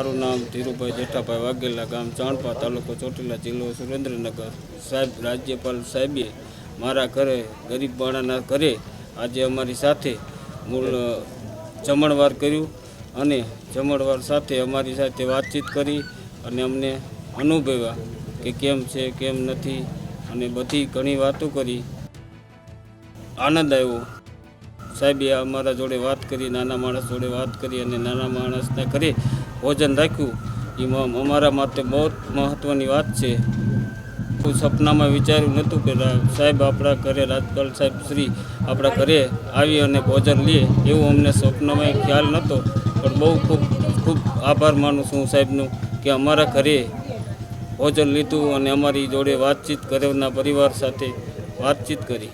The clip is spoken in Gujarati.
મારું નામ ધીરુભાઈ જેઠાભાઈ વાઘેલા ગામ ચાણપા તાલુકો ચોટીલા જિલ્લો સુરેન્દ્રનગર. સાહેબ, રાજ્યપાલ સાહેબે મારા ઘરે, ગરીબ બાળાના ઘરે આજે અમારી સાથે મૂળ જમણવાર કર્યું અને જમણવાર સાથે અમારી સાથે વાતચીત કરી અને અમને અનુભવ્યા કે કેમ છે, કેમ નથી અને બધી ઘણી વાતો કરી. આનંદ આવ્યો. સાહેબે અમારા જોડે વાત કરી, નાના માણસ જોડે વાત કરી અને નાના માણસના ઘરે ભોજન રાખ્યું. એ અમારા માટે બહુ મહત્ત્વની વાત છે. હું સપનામાં વિચાર્યું નહોતું કે સાહેબ આપણા ઘરે રાજપાલ સાહેબ શ્રી આપણા ઘરે આવી અને ભોજન લે, એવું અમને સપનામાં ખ્યાલ નહોતો. પણ બહુ ખૂબ ખૂબ આભાર માનું છું સાહેબનું કે અમારા ઘરે ભોજન લીધું અને અમારી જોડે વાતચીત ઘરના પરિવાર સાથે વાતચીત કરી.